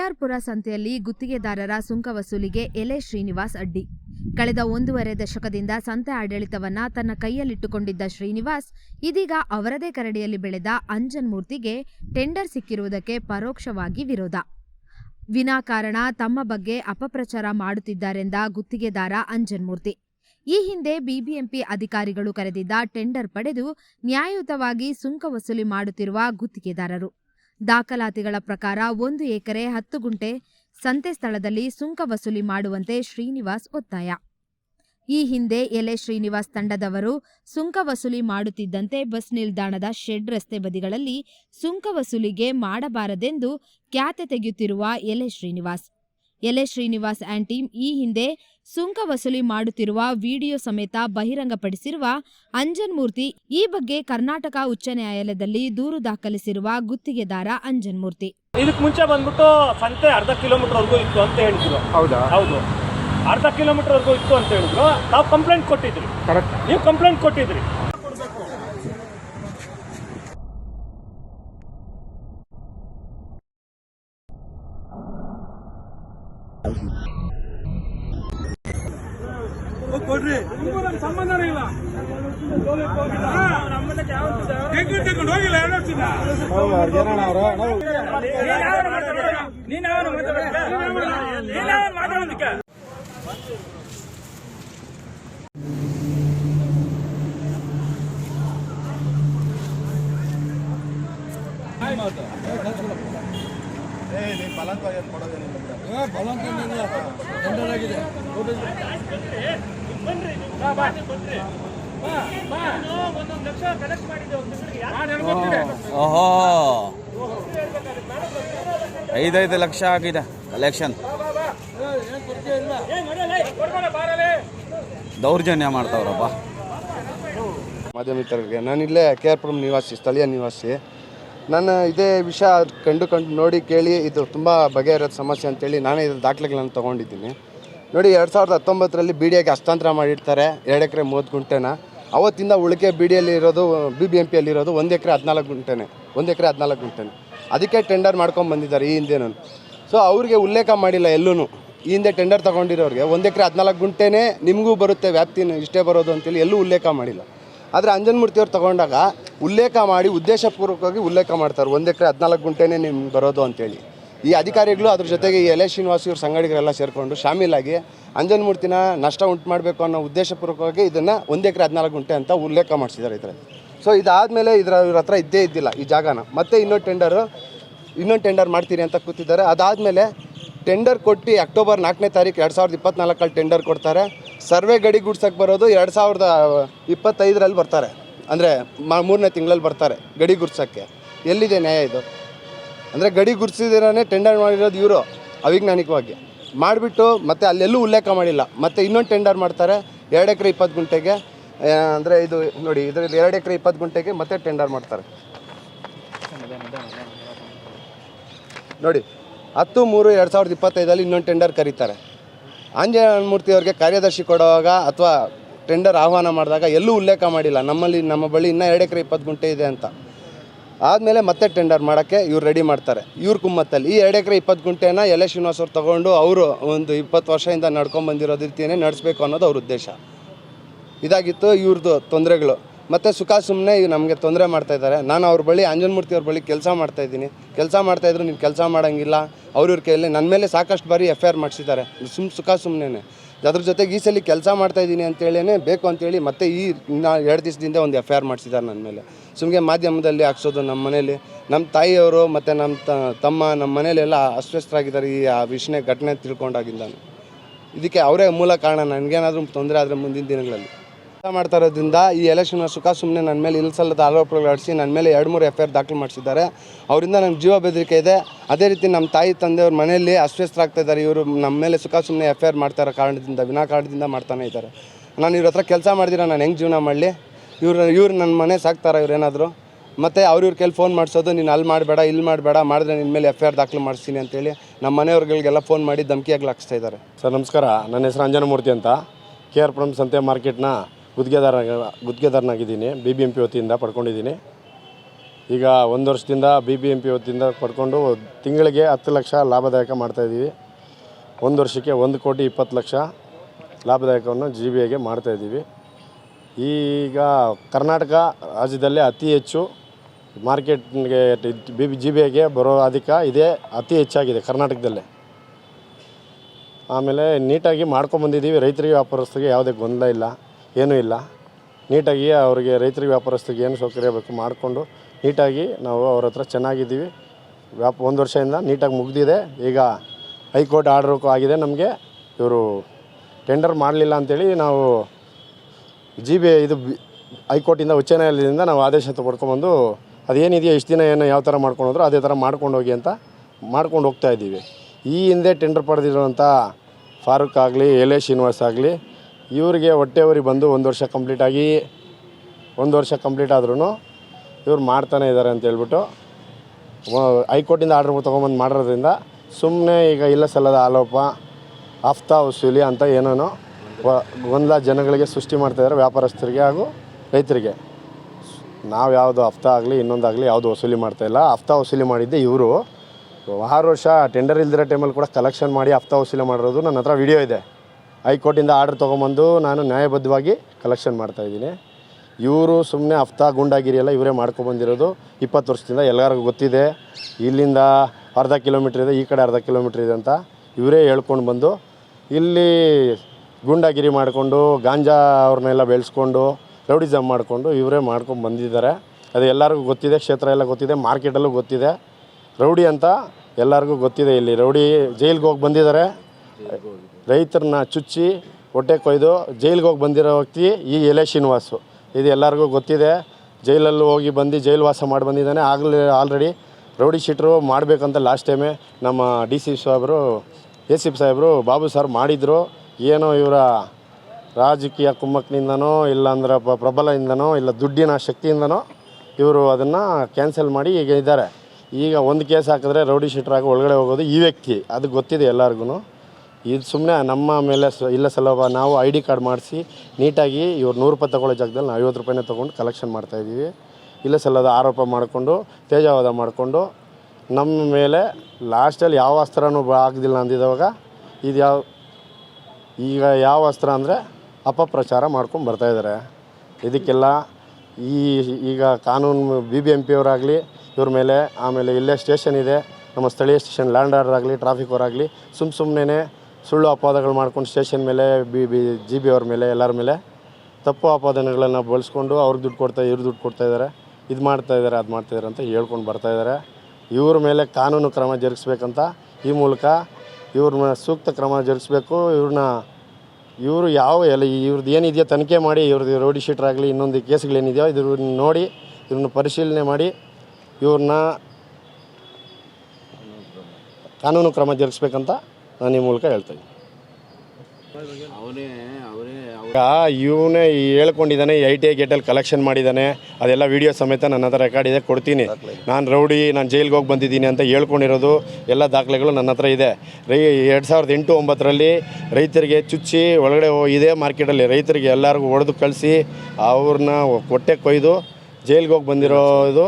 ಕೆಆರ್ಪುರ ಸಂತೆಯಲ್ಲಿ ಗುತ್ತಿಗೆದಾರರ ಸುಂಕ ವಸೂಲಿಗೆ ಎಲೆ ಶ್ರೀನಿವಾಸ್ ಅಡ್ಡಿ. ಕಳೆದ ಒಂದೂವರೆ ದಶಕದಿಂದ ಸಂತೆ ಆಡಳಿತವನ್ನ ತನ್ನ ಕೈಯಲ್ಲಿಟ್ಟುಕೊಂಡಿದ್ದ ಶ್ರೀನಿವಾಸ್, ಇದೀಗ ಅವರದೇ ಕರಡಿಯಲ್ಲಿ ಬೆಳೆದ ಅಂಜನ್ ಮೂರ್ತಿಗೆ ಟೆಂಡರ್ ಸಿಕ್ಕಿರುವುದಕ್ಕೆ ಪರೋಕ್ಷವಾಗಿ ವಿರೋಧ. ವಿನಾಕಾರಣ ತಮ್ಮ ಬಗ್ಗೆ ಅಪಪ್ರಚಾರ ಮಾಡುತ್ತಿದ್ದಾರೆಂದ ಗುತ್ತಿಗೆದಾರ ಅಂಜನ್ ಮೂರ್ತಿ. ಈ ಹಿಂದೆ ಬಿಬಿಎಂಪಿ ಅಧಿಕಾರಿಗಳು ಕರೆದಿದ್ದ ಟೆಂಡರ್ ಪಡೆದು ನ್ಯಾಯಯುತವಾಗಿ ಸುಂಕ ವಸೂಲಿ ಮಾಡುತ್ತಿರುವ ಗುತ್ತಿಗೆದಾರರು. ದಾಖಲಾತಿಗಳ ಪ್ರಕಾರ ಒಂದು ಎಕರೆ ಹತ್ತು ಗುಂಟೆ ಸಂತೆ ಸ್ಥಳದಲ್ಲಿ ಸುಂಕ ವಸೂಲಿ ಮಾಡುವಂತೆ ಶ್ರೀನಿವಾಸ್ ಒತ್ತಾಯ. ಈ ಹಿಂದೆ ಎಲೆ ಶ್ರೀನಿವಾಸ್ ತಂಡದವರು ಸುಂಕ ವಸೂಲಿ ಮಾಡುತ್ತಿದ್ದಂತೆ ಬಸ್ ನಿಲ್ದಾಣದ ಶೆಡ್ ರಸ್ತೆ ಬದಿಗಳಲ್ಲಿ ಸುಂಕ ವಸೂಲಿಗೆ ಮಾಡಬಾರದೆಂದು ಖ್ಯಾತೆ ತೆಗೆಯುತ್ತಿರುವ ಎಲೆ ಶ್ರೀನಿವಾಸ್. ಎಲೆ ಶ್ರೀನಿವಾಸ್ ಆ್ಯಂಡ್ ಟೀಮ್ ಈ ಹಿಂದೆ ಸುಂಕ ವಸೂಲಿ ಮಾಡುತ್ತಿರುವ ವಿಡಿಯೋ ಸಮೇತ ಬಹಿರಂಗಪಡಿಸಿರುವ ಅಂಜನ್ ಮೂರ್ತಿ ಈ ಬಗ್ಗೆ ಕರ್ನಾಟಕ ಉಚ್ಚ ನ್ಯಾಯಾಲಯದಲ್ಲಿ ದೂರು ದಾಖಲಿಸಿರುವ ಗುತ್ತಿಗೆದಾರ ಅಂಜನ್ ಮೂರ್ತಿ. ಇದಕ್ಕೆ ಮುಂಚೆ ಬಂದ್ಬಿಟ್ಟು ಸಂತೆ ಅರ್ಧ ಕಿಲೋಮೀಟರ್ವರೆಗೂ ಇತ್ತು ಅಂತ ಹೇಳಿದ್ರು. ಹೌದಾ? ಹೌದು. ಅರ್ಧ ಕಿಲೋಮೀಟರ್ವರೆಗೂ ಇತ್ತು ಅಂತ ಹೇಳಿದ್ರು. ನಾವು ಕಂಪ್ಲೇಂಟ್ ಕೊಟ್ಟಿದ್ರಿ. ಕರೆಕ್ಟ್ ನೀವು ಕಂಪ್ಲೇಂಟ್ ಕೊಟ್ಟಿದ್ರಿ. ಕೊಡ್ರಿ ಸಂಬಂಧನೇ ಇಲ್ಲ ತೆಗ್ದು ತೆಗ್ದು ಓಹೋ. ಐದೈದು ಲಕ್ಷ ಆಗಿದೆ ಕಲೆಕ್ಷನ್ ದೌರ್ಜನ್ಯ ಮಾಡ್ತಾವ್ರಪ್ಪ. ಮಾಧ್ಯಮಿತರಿಗೆ ನಾನು ಇಲ್ಲೇ ಕೆ ಆರ್ ಪುರಂ ನಿವಾಸಿ ಸ್ಥಳೀಯ ನಿವಾಸಿ. ನಾನು ಇದೇ ವಿಷಯ ಕಂಡು ಕಂಡು ನೋಡಿ ಕೇಳಿ ಇದು ತುಂಬ ಬಗೆಹರೋದು ಸಮಸ್ಯೆ ಅಂತೇಳಿ ನಾನೇ ಇದ್ರ ದಾಖಲೆಗಳನ್ನು ತೊಗೊಂಡಿದ್ದೀನಿ. ನೋಡಿ ಎರಡು ಸಾವಿರದ ಹತ್ತೊಂಬತ್ತರಲ್ಲಿ ಬಿ ಡಿ ಎಗೆ ಹಸ್ತಾಂತರ ಮಾಡಿರ್ತಾರೆ, ಎರಡು ಎಕರೆ ಮೂವತ್ತು ಗುಂಟೆನ. ಅವತ್ತಿಂದ ಉಳಿಕೆ ಬಿ ಡಿಯಲ್ಲಿ ಇರೋದು ಬಿ ಬಿ ಎಂ ಪಿಯಲ್ಲಿ ಇರೋದು ಒಂದು ಎಕರೆ ಹದಿನಾಲ್ಕು ಗುಂಟೆನೆ, ಒಂದು ಎಕರೆ ಹದಿನಾಲ್ಕು ಗುಂಟೆನೆ. ಅದಕ್ಕೆ ಟೆಂಡರ್ ಮಾಡ್ಕೊಂಡು ಬಂದಿದ್ದಾರೆ ಈ ಹಿಂದೆ ನಾನು. ಸೊ ಅವ್ರಿಗೆ ಉಲ್ಲೇಖ ಮಾಡಿಲ್ಲ ಎಲ್ಲೂ ಈ ಹಿಂದೆ ಟೆಂಡರ್ ತೊಗೊಂಡಿರೋರಿಗೆ ಒಂದು ಎಕರೆ ಹದಿನಾಲ್ಕು ಗುಂಟೆನೇ ನಿಮಗೂ ಬರುತ್ತೆ, ವ್ಯಾಪ್ತಿನ ಇಷ್ಟೇ ಬರೋದು ಅಂತೇಳಿ ಎಲ್ಲೂ ಉಲ್ಲೇಖ ಮಾಡಿಲ್ಲ. ಆದರೆ ಅಂಜನ್ಮೂರ್ತಿಯವ್ರು ತಗೊಂಡಾಗ ಉಲ್ಲೇಖ ಮಾಡಿ, ಉದ್ದೇಶಪೂರ್ವಕವಾಗಿ ಉಲ್ಲೇಖ ಮಾಡ್ತಾರೆ. ಒಂದು ಎಕರೆ ಹದಿನಾಲ್ಕು ಗುಂಟೆನೇ ನಿಮ್ಗೆ ಬರೋದು ಅಂತೇಳಿ. ಈ ಅಧಿಕಾರಿಗಳು ಅದ್ರ ಜೊತೆಗೆ ಈ ಎಲೆ ಶ್ರೀನಿವಾಸಿಯವ್ರ ಸಂಗಡಿಗರೆಲ್ಲ ಸೇರಿಕೊಂಡು ಶಾಮೀಲಾಗಿ ಅಂಜನ್ಮೂರ್ತಿನ ನಷ್ಟ ಉಂಟು ಮಾಡಬೇಕು ಅನ್ನೋ ಉದ್ದೇಶಪೂರ್ವಕವಾಗಿ ಇದನ್ನು ಒಂದು ಎಕರೆ ಹದಿನಾಲ್ಕು ಗುಂಟೆ ಅಂತ ಉಲ್ಲೇಖ ಮಾಡಿಸಿದ್ದಾರೆ ಇದರಲ್ಲಿ. ಸೊ ಇದಾದಮೇಲೆ ಇದರ ಇವ್ರ ಹತ್ರ ಇದ್ದೇ ಇದ್ದಿಲ್ಲ ಈ ಜಾಗನ. ಮತ್ತೆ ಇನ್ನೊಂದು ಟೆಂಡರು ಇನ್ನೊಂದು ಟೆಂಡರ್ ಮಾಡ್ತೀರಿ ಅಂತ ಕೂತಿದ್ದಾರೆ. ಅದಾದಮೇಲೆ ಟೆಂಡರ್ ಕೊಟ್ಟು ಅಕ್ಟೋಬರ್ ನಾಲ್ಕನೇ ತಾರೀಕು ಎರಡು ಸಾವಿರದ ಟೆಂಡರ್ ಕೊಡ್ತಾರೆ. ಸರ್ವೆ ಗಡಿ ಗುಡ್ಸಕ್ಕೆ ಬರೋದು ಎರಡು ಸಾವಿರದ ಇಪ್ಪತ್ತೈದರಲ್ಲಿ ಬರ್ತಾರೆ. ಅಂದರೆ ಮೂರನೇ ತಿಂಗಳಲ್ಲಿ ಬರ್ತಾರೆ ಗಡಿ ಗುಡ್ಸೋಕ್ಕೆ. ಎಲ್ಲಿದೆ ನ್ಯಾಯ ಇದು? ಅಂದರೆ ಗಡಿ ಗುಡ್ಸಿದಿರೇ ಟೆಂಡರ್ ಮಾಡಿರೋದು ಇವರು ಅವಿಜ್ಞಾನಿಕವಾಗಿ. ಮಾಡಿಬಿಟ್ಟು ಮತ್ತೆ ಅಲ್ಲೆಲ್ಲೂ ಉಲ್ಲೇಖ ಮಾಡಿಲ್ಲ. ಮತ್ತೆ ಇನ್ನೊಂದು ಟೆಂಡರ್ ಮಾಡ್ತಾರೆ, ಎರಡು ಎಕರೆ ಇಪ್ಪತ್ತು ಗುಂಟೆಗೆ ಅಂದರೆ ಇದು ನೋಡಿ, ಇದರಲ್ಲಿ ಎರಡು ಎಕರೆ ಇಪ್ಪತ್ತು ಗುಂಟೆಗೆ ಮತ್ತೆ ಟೆಂಡರ್ ಮಾಡ್ತಾರೆ. ನೋಡಿ, ಹತ್ತು ಮೂರು ಎರಡು ಸಾವಿರದ ಇಪ್ಪತ್ತೈದಲ್ಲಿ ಇನ್ನೊಂದು ಟೆಂಡರ್ ಕರೀತಾರೆ. ಆಂಜನೇಯ ಮೂರ್ತಿ ಅವರಿಗೆ ಕಾರ್ಯದರ್ಶಿ ಕೊಡುವಾಗ ಅಥವಾ ಟೆಂಡರ್ ಆಹ್ವಾನ ಮಾಡಿದಾಗ ಎಲ್ಲೂ ಉಲ್ಲೇಖ ಮಾಡಿಲ್ಲ. ನಮ್ಮಲ್ಲಿ, ನಮ್ಮ ಬಳಿ ಇನ್ನೂ ಎರಡು ಎಕರೆ ಇಪ್ಪತ್ತು ಗುಂಟೆ ಇದೆ ಅಂತ. ಆದಮೇಲೆ ಮತ್ತೆ ಟೆಂಡರ್ ಮಾಡೋಕ್ಕೆ ಇವ್ರು ರೆಡಿ ಮಾಡ್ತಾರೆ. ಇವ್ರ ಕುಮ್ಮತ್ತಲ್ಲಿ. ಈ ಎರಡು ಎಕರೆ ಇಪ್ಪತ್ತು ಗುಂಟೆನ ಎಲೆ ಶ್ರೀನಿವಾಸ್ ಅವ್ರು ತೊಗೊಂಡು ಅವರು ಒಂದು ಇಪ್ಪತ್ತು ವರ್ಷದಿಂದ ನಡ್ಕೊಂಬಂದಿರೋದು ರೀತಿಯೇ ನಡೆಸಬೇಕು ಅನ್ನೋದು ಅವ್ರ ಉದ್ದೇಶ. ಇದಾಗಿತ್ತು ಇವ್ರದ್ದು ತೊಂದರೆಗಳು. ಮತ್ತು ಸುಖ ಸುಮ್ಮನೆ ಈಗ ನಮಗೆ ತೊಂದರೆ ಮಾಡ್ತಾ ಇದ್ದಾರೆ. ನಾನು ಅವ್ರ ಬಳಿ, ಅಂಜನ್ಮೂರ್ತಿ ಅವ್ರ ಬಳಿ ಕೆಲಸ ಮಾಡ್ತಾ ಇದ್ದೀನಿ. ಕೆಲಸ ಮಾಡ್ತಾಯಿದ್ರು ನೀನು ಕೆಲಸ ಮಾಡೋಂಗಿಲ್ಲ. ಅವ್ರಿವ್ರ ಕೈಯಲ್ಲಿ ನನ್ನ ಮೇಲೆ ಸಾಕಷ್ಟು ಬಾರಿ ಎಫ್ ಐ ಆರ್ ಮಾಡಿಸಿದ್ದಾರೆ. ಸುಮ್ ಸುಖ ಸುಮ್ಮನೆ ಅದ್ರ ಜೊತೆಗೆ ಈ ಸಲ ಕೆಲಸ ಮಾಡ್ತಾಯಿದ್ದೀನಿ ಅಂತೇಳಿನೇ ಬೇಕು ಅಂತೇಳಿ ಮತ್ತೆ ಈ ನಾ ಎರಡು ದಿವಸದಿಂದ ಒಂದು ಎಫ್ ಐ ಆರ್ ಮಾಡಿಸಿದ್ದಾರೆ ನನ್ನ ಮೇಲೆ. ಸುಮ್ಮನೆ ಮಾಧ್ಯಮದಲ್ಲಿ ಹಾಕ್ಸೋದು ನಮ್ಮ ಮನೇಲಿ. ನಮ್ಮ ತಾಯಿಯವರು ಮತ್ತು ನಮ್ಮ ತಮ್ಮ ನಮ್ಮ ಮನೇಲೆಲ್ಲ ಅಸ್ವಸ್ಥರಾಗಿದ್ದಾರೆ ಈ ಆ ವಿಷಯ ಘಟನೆ ತಿಳ್ಕೊಂಡಾಗಿಂದ ಇದಕ್ಕೆ ಅವರೇ ಮೂಲ ಕಾರಣ. ನನಗೇನಾದರೂ ತೊಂದರೆ ಆದರೆ ಮುಂದಿನ ದಿನಗಳಲ್ಲಿ. ಮಾಡ್ತಾ ಇರೋದ್ರಿಂದ ಈ ಎಲೆಕ್ಷನ್ ಸುಖ ಸುಮ್ಮನೆ ನನ್ನ ಮೇಲೆ ಇಲ್ಸಲ್ಲದ ಆರೋಪಗಳು ಆಡಿಸಿ ನನ್ನ ಮೇಲೆ ಎರಡು ಮೂರು ಎಫ್ ಐ ಆರ್ ದಾಖಲು ಮಾಡಿಸಿದ್ದಾರೆ. ಅವರಿಂದ ನನಗೆ ಜೀವ ಬೆದರಿಕೆ ಇದೆ. ಅದೇ ರೀತಿ ನಮ್ಮ ತಾಯಿ ತಂದೆಯವ್ರ ಮನೆಯಲ್ಲಿ ಅಸ್ವಸ್ಥರಾಗ್ತಾ ಇದ್ದಾರೆ. ಇವರು ನಮ್ಮ ಮೇಲೆ ಸುಖ ಸುಮ್ಮನೆ ಎಫ್ ಐ ಆರ್ ಮಾಡ್ತಾ ಇರೋ ಕಾರಣದಿಂದ ವಿನಾಕಾರಣದಿಂದ ಮಾಡ್ತಾನೆ ಇದ್ದಾರೆ. ನಾನು ಇವ್ರ ಹತ್ರ ಕೆಲಸ ಮಾಡಿದಿರ? ನಾನು ಹೆಂಗೆ ಜೀವನ ಮಾಡಲಿ? ಇವ್ರು ಇವ್ರು ನನ್ನ ಮನೆ ಸಾಕ್ತಾರ ಇವ್ರು ಏನಾದರೂ? ಮತ್ತು ಅವ್ರಿವ್ರ ಕೈಲಿ ಫೋನ್ ಮಾಡಿಸೋದು, ನೀನು ಅಲ್ಲಿ ಮಾಡಬೇಡ ಇಲ್ಲಿ ಮಾಡಬೇಡ, ಮಾಡಿದ್ರೆ ನಿನ್ನ ಮೇಲೆ ಎಫ್ ಐ ಆರ್ ದಾಖಲು ಮಾಡಿಸ್ತೀನಿ ಅಂತೇಳಿ ನಮ್ಮ ಮನೆಯವ್ರಿಗೆಲ್ಲ ಫೋನ್ ಮಾಡಿ ಧಮಕಿಯಾಗಿ ಹಾಕ್ಸ್ತಾ ಇದ್ದಾರೆ. ಸರ್, ನಮಸ್ಕಾರ. ನನ್ನ ಹೆಸರು ಅಂಜನಮೂರ್ತಿ ಅಂತ. ಕೆ ಆರ್ ಪುರಂ ಸಂತೆ ಮಾರ್ಕೆಟ್ನ ಗುತ್ತಿಗೆದಾರ ಗುತ್ತಿಗೆದಾರನಾಗಿದ್ದೀನಿ. ಬಿ ಬಿ ಎಂ ಪಿ ವತಿಯಿಂದ ಪಡ್ಕೊಂಡಿದ್ದೀನಿ. ಈಗ ಒಂದು ವರ್ಷದಿಂದ ಬಿ ಬಿ ಎಂ ಪಿ ವತಿಯಿಂದ ಪಡ್ಕೊಂಡು ತಿಂಗಳಿಗೆ ಹತ್ತು ಲಕ್ಷ ಲಾಭದಾಯಕ ಮಾಡ್ತಾಯಿದ್ದೀವಿ ಒಂದು ವರ್ಷಕ್ಕೆ ಒಂದು ಕೋಟಿ ಇಪ್ಪತ್ತು ಲಕ್ಷ ಲಾಭದಾಯಕವನ್ನು ಜಿ ಬಿ ಐಗೆ ಮಾಡ್ತಾಯಿದ್ದೀವಿ ಈಗ ಕರ್ನಾಟಕ ರಾಜ್ಯದಲ್ಲೇ ಅತಿ ಹೆಚ್ಚು ಮಾರ್ಕೆಟ್ಗೆ ಬಿ ಜಿ ಬಿ ಐಗೆ ಬರೋ ಅಧಿಕ ಇದೇ ಅತಿ ಹೆಚ್ಚಾಗಿದೆ ಕರ್ನಾಟಕದಲ್ಲೇ. ಆಮೇಲೆ ನೀಟಾಗಿ ಮಾಡ್ಕೊಂಬಂದಿದ್ದೀವಿ ರೈತರಿಗೆ ವ್ಯಾಪಾರಸ್ಥರಿಗೆ ಯಾವುದೇ ಗೊಂದಲ ಇಲ್ಲ. ಏನೂ ಇಲ್ಲ. ನೀಟಾಗಿ ಅವರಿಗೆ ರೈತರಿಗೆ ವ್ಯಾಪಾರಸ್ಥರಿಗೆ ಏನು ಸೌಕರ್ಯ ಬೇಕು ಮಾಡಿಕೊಂಡು ನೀಟಾಗಿ ನಾವು ಅವ್ರ ಹತ್ರ ಚೆನ್ನಾಗಿದ್ದೀವಿ. ವ್ಯಾಪ ಒಂದು ವರ್ಷದಿಂದ ನೀಟಾಗಿ ಮುಗ್ದಿದೆ. ಈಗ ಹೈಕೋರ್ಟ್ ಆರ್ಡ್ರು ಆಗಿದೆ ನಮಗೆ. ಇವರು ಟೆಂಡರ್ ಮಾಡಲಿಲ್ಲ ಅಂತೇಳಿ ನಾವು ಜಿ ಬಿ ಇದು ಹೈಕೋರ್ಟಿಂದ ಉಚ್ಚ ನ್ಯಾಯಾಲಯದಿಂದ ನಾವು ಆದೇಶ ತಗೊಡ್ಕೊಂಬಂದು ಅದೇನಿದೆಯೋ ಇಷ್ಟು ದಿನ ಏನು ಯಾವ ಥರ ಮಾಡ್ಕೊಂಡೋದ್ರು ಅದೇ ಥರ ಮಾಡ್ಕೊಂಡು ಹೋಗಿ ಅಂತ ಮಾಡ್ಕೊಂಡು ಹೋಗ್ತಾ ಇದ್ದೀವಿ. ಈ ಹಿಂದೆ ಟೆಂಡರ್ ಪಡೆದಿರುವಂಥ ಫಾರೂಕ್ ಆಗಲಿ, ಎಲೆ ಶ್ರೀನಿವಾಸ್ ಆಗಲಿ ಇವರಿಗೆ ಹೊಟ್ಟೆವರಿ ಬಂದು ಒಂದು ವರ್ಷ ಕಂಪ್ಲೀಟ್ ಆಗಿ, ಒಂದು ವರ್ಷ ಕಂಪ್ಲೀಟ್ ಆದ್ರೂ ಇವ್ರು ಮಾಡ್ತಾನೆ ಇದ್ದಾರೆ ಅಂತ ಹೇಳ್ಬಿಟ್ಟು ಹೈಕೋರ್ಟಿಂದ ಆರ್ಡ್ರ್ ತೊಗೊಂಬಂದು ಮಾಡಿರೋದ್ರಿಂದ ಸುಮ್ಮನೆ ಈಗ ಇಲ್ಲ ಸಲ್ಲದ ಆಲೋಪ ಆಫ್ತಾ ವಸೂಲಿ ಅಂತ ಏನೇನೋ ಗೊಂದಲ ಜನಗಳಿಗೆ ಸೃಷ್ಟಿ ಮಾಡ್ತಾಯಿದ್ದಾರೆ ವ್ಯಾಪಾರಸ್ಥರಿಗೆ ಹಾಗೂ ರೈತರಿಗೆ. ನಾವು ಯಾವುದು ಹಫ್ತಾ ಆಗಲಿ, ಇನ್ನೊಂದಾಗಲಿ ಯಾವುದು ವಸೂಲಿ ಮಾಡ್ತಾಯಿಲ್ಲ ಹಫ್ತಾ ವಸೂಲಿ ಮಾಡಿದ್ದೆ ಇವರು. ಆರು ವರ್ಷ ಟೆಂಡರ್ ಇಲ್ದಿರೋ ಟೈಮಲ್ಲಿ ಕೂಡ ಕಲೆಕ್ಷನ್ ಮಾಡಿ ಹಫ್ತಾ ವಸೂಲಿ ಮಾಡಿರೋದು ನನ್ನ ಹತ್ರ ವಿಡಿಯೋ ಇದೆ. ಹೈಕೋರ್ಟಿಂದ ಆರ್ಡರ್ ತೊಗೊಂಬಂದು ನಾನು ನ್ಯಾಯಬದ್ಧವಾಗಿ ಕಲೆಕ್ಷನ್ ಮಾಡ್ತಾಯಿದ್ದೀನಿ ಇವರು ಸುಮ್ಮನೆ ಹಫ್ತಾ ಗುಂಡಾಗಿರಿ ಎಲ್ಲ ಇವರೇ ಮಾಡ್ಕೊಬಂದಿರೋದು. ಇಪ್ಪತ್ತು ವರ್ಷದಿಂದ ಎಲ್ಲರಿಗೂ ಗೊತ್ತಿದೆ. ಇಲ್ಲಿಂದ ಅರ್ಧ ಕಿಲೋಮೀಟ್ರ್ ಇದೆ, ಈ ಕಡೆ ಅರ್ಧ ಕಿಲೋಮೀಟ್ರ್ ಇದೆ ಅಂತ ಇವರೇ ಹೇಳ್ಕೊಂಡು ಬಂದು ಇಲ್ಲಿ ಗುಂಡಾಗಿರಿ ಮಾಡಿಕೊಂಡು, ಗಾಂಜಾ ಅವ್ರನ್ನೆಲ್ಲ ಬೆಳೆಸ್ಕೊಂಡು ರೌಡಿಸಮ್ ಮಾಡಿಕೊಂಡು ಇವರೇ ಮಾಡ್ಕೊಂಡು ಬಂದಿದ್ದಾರೆ. ಅದು ಎಲ್ಲರಿಗೂ ಗೊತ್ತಿದೆ, ಕ್ಷೇತ್ರ ಎಲ್ಲ ಗೊತ್ತಿದೆ, ಮಾರ್ಕೆಟಲ್ಲೂ ಗೊತ್ತಿದೆ. ರೌಡಿ ಅಂತ ಎಲ್ಲರಿಗೂ ಗೊತ್ತಿದೆ ಇಲ್ಲಿ. ರೌಡಿ ಜೈಲಿಗೆ ಹೋಗಿ ಬಂದಿದ್ದಾರೆ. ರೈತರನ್ನ ಚುಚ್ಚಿ ಹೊಟ್ಟೆ ಕೊಯ್ದು ಜೈಲಿಗೆ ಹೋಗಿ ಬಂದಿರೋ ವ್ಯಕ್ತಿ ಈ ಎಲೆ ಶ್ರೀನಿವಾಸು. ಇದು ಎಲ್ಲರಿಗೂ ಗೊತ್ತಿದೆ. ಜೈಲಲ್ಲಿ ಹೋಗಿ ಬಂದು ಜೈಲು ವಾಸ ಮಾಡಿ ಬಂದಿದ್ದಾನೆ. ಆಗಲೇ ಆಲ್ರೆಡಿ ರೌಡಿ ಶೀಟ್ರು ಮಾಡಬೇಕಂತ ಲಾಸ್ಟ್ ಟೈಮೇ ನಮ್ಮ ಡಿ ಸಿ ಸಾಹೇಬರು ಎ ಸಿ ಸಾಹೇಬರು ಬಾಬು ಸರ್ ಮಾಡಿದರು. ಏನೋ ಇವರ ರಾಜಕೀಯ ಕುಮ್ಮಕ್ನಿಂದನೋ ಇಲ್ಲಾಂದ್ರೆ ಪ್ರಬಲದಿಂದನೋ ಇಲ್ಲ ದುಡ್ಡಿನ ಶಕ್ತಿಯಿಂದನೋ ಇವರು ಅದನ್ನು ಕ್ಯಾನ್ಸಲ್ ಮಾಡಿ ಈಗ ಇದ್ದಾರೆ. ಈಗ ಒಂದು ಕೇಸ್ ಹಾಕಿದ್ರೆ ರೌಡಿ ಶೀಟ್ರಾಗಿ ಒಳಗಡೆ ಹೋಗೋದು ಈ ವ್ಯಕ್ತಿ. ಅದು ಗೊತ್ತಿದೆ ಎಲ್ಲರಿಗೂ ಇದು ಸುಮ್ಮನೆ ನಮ್ಮ ಮೇಲೆ ಸ- ಇಲ್ಲ ಸಲಭ. ನಾವು ಐ ಡಿ ಕಾರ್ಡ್ ಮಾಡಿಸಿ ನೀಟಾಗಿ ಇವ್ರು ನೂರು ರೂಪಾಯಿ ತಗೊಳ್ಳೋ ಜಾಗದಲ್ಲಿ ನಾವು ಐವತ್ತು ರೂಪಾಯಿನೇ ತೊಗೊಂಡು ಕಲೆಕ್ಷನ್ ಮಾಡ್ತಾಯಿದ್ದೀವಿ ಇಲ್ಲ ಸಲ್ಲದ ಆರೋಪ ಮಾಡಿಕೊಂಡು, ತೇಜಾವಾದ ಮಾಡಿಕೊಂಡು, ನಮ್ಮ ಮೇಲೆ ಲಾಸ್ಟಲ್ಲಿ ಯಾವ ಅಸ್ತ್ರನೂ ಆಗದಿಲ್ಲ ಅಂದಿದ್ದವಾಗ ಇದು ಯಾವ, ಈಗ ಯಾವ ಅಸ್ತ್ರ ಅಂದರೆ ಅಪಪ್ರಚಾರ ಮಾಡ್ಕೊಂಡು ಬರ್ತಾಯಿದ್ದಾರೆ ಇದಕ್ಕೆಲ್ಲ ಈ, ಈಗ ಕಾನೂನು ಬಿ ಬಿ ಎಂ ಪಿ ಅವರಾಗಲಿ ಇವ್ರ ಮೇಲೆ ಆಮೇಲೆ ಇಲ್ಲೇ ಸ್ಟೇಷನ್ ಇದೆ. ನಮ್ಮ ಸ್ಥಳೀಯ ಸ್ಟೇಷನ್ ಲ್ಯಾಂಡ್ ಆಗಲಿ, ಟ್ರಾಫಿಕ್ ಅವರಾಗಲಿ ಸುಮ್ಮ ಸುಮ್ಮನೆ ಸುಳ್ಳು ಅಪವಾದಗಳು ಮಾಡ್ಕೊಂಡು ಸ್ಟೇಷನ್ ಮೇಲೆ, ಬಿ ಬಿ ಜಿ ಬಿ ಅವ್ರ ಮೇಲೆ, ಎಲ್ಲರ ಮೇಲೆ ತಪ್ಪು ಆಪಾದನೆಗಳನ್ನು ಬಳಸ್ಕೊಂಡು ಅವ್ರಿಗೆ ದುಡ್ಡು ಕೊಡ್ತಾ, ಇವ್ರು ದುಡ್ಡು ಕೊಡ್ತಾ ಇದ್ದಾರೆ. ಇದು ಮಾಡ್ತಾ ಇದ್ದಾರೆ, ಅದು ಮಾಡ್ತಾ ಇದ್ದಾರೆ ಅಂತ ಹೇಳ್ಕೊಂಡು ಬರ್ತಾ ಇದ್ದಾರೆ. ಇವ್ರ ಮೇಲೆ ಕಾನೂನು ಕ್ರಮ ಜರುಗಿಸ್ಬೇಕಂತ ಈ ಮೂಲಕ ಇವ್ರನ್ನ ಸೂಕ್ತ ಕ್ರಮ ಜರುಗಿಸ್ಬೇಕು. ಇವ್ರನ್ನ, ಇವರು ಯಾವ ಎಲ್ಲ ಇವ್ರದ್ದು ಏನಿದೆಯೋ ತನಿಖೆ ಮಾಡಿ, ಇವ್ರದ್ದು ರೋಡಿ ಆಗಲಿ, ಇನ್ನೊಂದು ಕೇಸ್ಗಳೇನಿದೆಯೋ ಇದ್ರ ನೋಡಿ, ಇವ್ರನ್ನ ಪರಿಶೀಲನೆ ಮಾಡಿ, ಇವ್ರನ್ನ ಕಾನೂನು ಕ್ರಮ ಜರುಗಿಸ್ಬೇಕಂತ ನಾನು ಈ ಮೂಲಕ ಹೇಳ್ತಾ ಇದ್ದೀನಿ. ಇವನೇ ಹೇಳ್ಕೊಂಡಿದ್ದಾನೆ ಐ ಟಿ ಐ ಗೇಟಲ್ಲಿ ಕಲೆಕ್ಷನ್ ಮಾಡಿದ್ದಾನೆ. ಅದೆಲ್ಲ ವಿಡಿಯೋ ಸಮೇತ ನನ್ನ ಹತ್ರ ರೆಕಾರ್ಡ್ ಇದೆ ಕೊಡ್ತೀನಿ. ನಾನು ರೌಡಿ ನಾನು ಜೈಲಿಗೆ ಹೋಗಿ ಬಂದಿದ್ದೀನಿ ಅಂತ ಹೇಳ್ಕೊಂಡಿರೋದು ಎಲ್ಲ ದಾಖಲೆಗಳು ನನ್ನ ಹತ್ರ ಇದೆ. ರೈ ಎರಡು ಸಾವಿರದ ಎಂಟು ಒಂಬತ್ತರಲ್ಲಿ ರೈತರಿಗೆ ಚುಚ್ಚಿ ಒಳಗಡೆ ಇದೇ ಮಾರ್ಕೆಟಲ್ಲಿ ರೈತರಿಗೆ ಎಲ್ಲರಿಗೂ ಹೊಡೆದು ಕಳಿಸಿ ಅವ್ರನ್ನ ಹೊಟ್ಟೆ ಕೊಯ್ದು ಜೈಲಿಗೆ ಹೋಗಿ ಬಂದಿರೋದು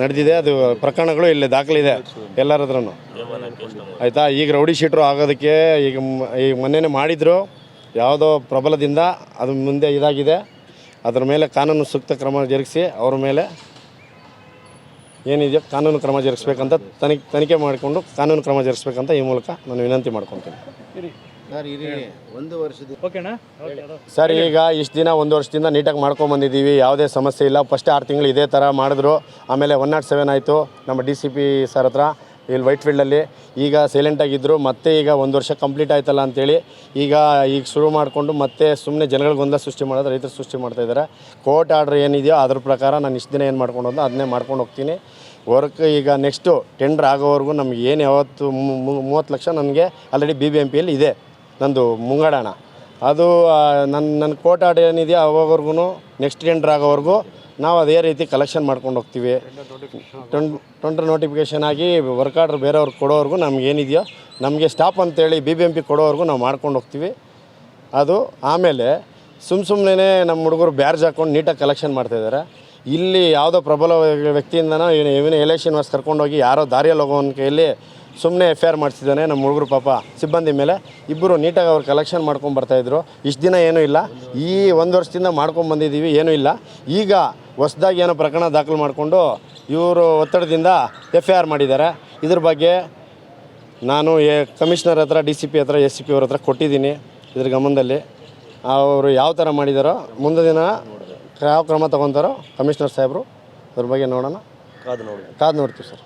ನಡೆದಿದೆ, ಅದು ಪ್ರಕರಣಗಳು ಇಲ್ಲಿ ದಾಖಲಿದೆ ಎಲ್ಲರ ಹತ್ರನು ಆಯಿತಾ? ಈಗ ರೌಡಿ ಶೀಟ್ರು ಆಗೋದಕ್ಕೆ ಈಗ ಈಗ ಮೊನ್ನೆನೇ ಮಾಡಿದರು, ಯಾವುದೋ ಪ್ರಬಲದಿಂದ ಅದು ಮುಂದೆ ಇದಾಗಿದೆ. ಅದರ ಮೇಲೆ ಕಾನೂನು ಸೂಕ್ತ ಕ್ರಮ ಜರುಗಿಸಿ, ಅವ್ರ ಮೇಲೆ ಏನಿದೆಯೋ ಕಾನೂನು ಕ್ರಮ ಜರುಗಿಸ್ಬೇಕಂತ ತನಿಖೆ ತನಿಖೆ ಮಾಡಿಕೊಂಡು ಕಾನೂನು ಕ್ರಮ ಜರುಗಿಸ್ಬೇಕಂತ ಈ ಮೂಲಕ ನಾನು ವಿನಂತಿ ಮಾಡ್ಕೊತೀನಿ ಅದು. ಸರ್ ಈಗ ಇಷ್ಟು ದಿನ ಒಂದು ವರ್ಷದಿಂದ ನೀಟಾಗಿ ಮಾಡ್ಕೊಂಬಂದಿದ್ದೀವಿ ಯಾವುದೇ ಸಮಸ್ಯೆ ಇಲ್ಲ. ಫಸ್ಟ್ ಆರು ತಿಂಗಳು ಇದೇ ಥರ ಮಾಡಿದ್ರು. ಆಮೇಲೆ ಒನ್ ನಾಟ್ ಸೆವೆನ್ ಆಯಿತು. ನಮ್ಮ ಡಿ ಸಿ ಪಿ ಸರ್ ಹತ್ರ ಇಲ್ಲಿ ವೈಟ್ ಫೀಲ್ಡಲ್ಲಿ ಈಗ ಸೈಲೆಂಟಾಗಿದ್ದರು ಮತ್ತೆ ಈಗ ಒಂದು ವರ್ಷ ಕಂಪ್ಲೀಟ್ ಆಯ್ತಲ್ಲ ಅಂತೇಳಿ ಈಗ ಈಗ ಶುರು ಮಾಡಿಕೊಂಡು ಮತ್ತೆ ಸುಮ್ಮನೆ ಜನಗಳಿಗೊಂದ ಸೃಷ್ಟಿ ಮಾಡೋದು ರೈತರು ಸೃಷ್ಟಿ ಮಾಡ್ತಾಯಿದ್ದಾರೆ ಕೋರ್ಟ್ ಆರ್ಡ್ರ್ ಏನಿದೆಯೋ ಅದ್ರ ಪ್ರಕಾರ ನಾನು ಇಷ್ಟು ದಿನ ಏನು ಮಾಡ್ಕೊಂಡು ಹೋದ್ನೋ ಅದನ್ನೇ ಮಾಡ್ಕೊಂಡು ಹೋಗ್ತೀನಿ. ವರ್ಕ್ ಈಗ ನೆಕ್ಸ್ಟು ಟೆಂಡ್ರ್ ಆಗೋವರೆಗೂ ನಮ್ಗೆ ಏನು ಯಾವತ್ತು ಮೂವತ್ತು ಲಕ್ಷ ನನಗೆ ಆಲ್ರೆಡಿ ಬಿ ಬಿ ಎಂ ಪಿಯಲ್ಲಿ ಇದೆ. ನಂದು ಮುಂಗಡಣ ಅದು ನನ್ನ ನನ್ನ ಆರ್ಡರ್ ಏನಿದೆಯೋ ಅವಾಗವರೆಗೂ ನೆಕ್ಸ್ಟ್ ಟೆಂಡರ್ ಆಗೋವರೆಗೂ ನಾವು ಅದೇ ರೀತಿ ಕಲೆಕ್ಷನ್ ಮಾಡ್ಕೊಂಡು ಹೋಗ್ತೀವಿ. ಟೆಂಡರ್ ನೋಟಿಫಿಕೇಷನ್ ಆಗಿ ವರ್ಕ್ ಆರ್ಡ್ರ್ ಬೇರೆಯವ್ರಿಗೆ ಕೊಡೋವರೆಗೂ ನಮ್ಗೆ ಏನಿದೆಯೋ ನಮಗೆ ಸ್ಟಾಪ್ ಅಂತೇಳಿ ಬಿ ಬಿ ಎಂ ಪಿ ಕೊಡೋವರೆಗೂ ನಾವು ಮಾಡ್ಕೊಂಡು ಹೋಗ್ತೀವಿ. ಅದು ಆಮೇಲೆ ಸುಮ್ಮ ಸುಮ್ಮನೆ ನಮ್ಮ ಹುಡುಗರು ಬ್ಯಾರ್ಜ್ ಹಾಕ್ಕೊಂಡು ನೀಟಾಗಿ ಕಲೆಕ್ಷನ್ ಮಾಡ್ತಾಯಿದ್ದಾರೆ ಇಲ್ಲಿ ಯಾವುದೋ ಪ್ರಬಲ ವ್ಯಕ್ತಿಯಿಂದನೋ ಇವನು ಎಲೆಕ್ಷನ್ ವಾಸ್ ಕರ್ಕೊಂಡೋಗಿ ಯಾರೋ ದಾರಿಯಲ್ಲಿ ಹೋಗೋನ ಕೈಯಲ್ಲಿ ಸುಮ್ಮನೆ ಎಫ್ ಐ ಆರ್ ಮಾಡಿಸಿದ್ದಾನೆ ನಮ್ಮ ಹುಡುಗರು ಪಾಪ. ಸಿಬ್ಬಂದಿ ಮೇಲೆ ಇಬ್ಬರು ನೀಟಾಗಿ ಅವ್ರು ಕಲೆಕ್ಷನ್ ಮಾಡ್ಕೊಂಡು ಬರ್ತಾಯಿದ್ರು ಇಷ್ಟು ದಿನ ಏನೂ ಇಲ್ಲ. ಈ ಒಂದು ವರ್ಷದಿಂದ ಮಾಡ್ಕೊಂಡು ಬಂದಿದ್ದೀವಿ ಏನೂ ಇಲ್ಲ. ಈಗ ಹೊಸ್ದಾಗಿ ಏನೋ ಪ್ರಕರಣ ದಾಖಲು ಮಾಡಿಕೊಂಡು ಇವರು ಒತ್ತಡದಿಂದ ಎಫ್ ಐ ಆರ್ ಮಾಡಿದ್ದಾರೆ. ಇದ್ರ ಬಗ್ಗೆ ನಾನು ಎ ಕಮಿಷನರ್ ಹತ್ರ ಡಿ ಸಿ ಪಿ ಹತ್ರ ಎಸ್ ಸಿ ಪಿ ಅವ್ರ ಹತ್ರ ಕೊಟ್ಟಿದ್ದೀನಿ ಇದ್ರ ಗಮನದಲ್ಲಿ. ಅವರು ಯಾವ ಥರ ಮಾಡಿದಾರೋ ಮುಂದೆ ದಿನ ಯಾವ ಕ್ರಮ ತೊಗೊತಾರೋ ಕಮಿಷನರ್ ಸಾಹೇಬರು ಅದ್ರ ಬಗ್ಗೆ ನೋಡೋಣ. ಕಾದು ನೋಡ್ತೀವಿ ಸರ್.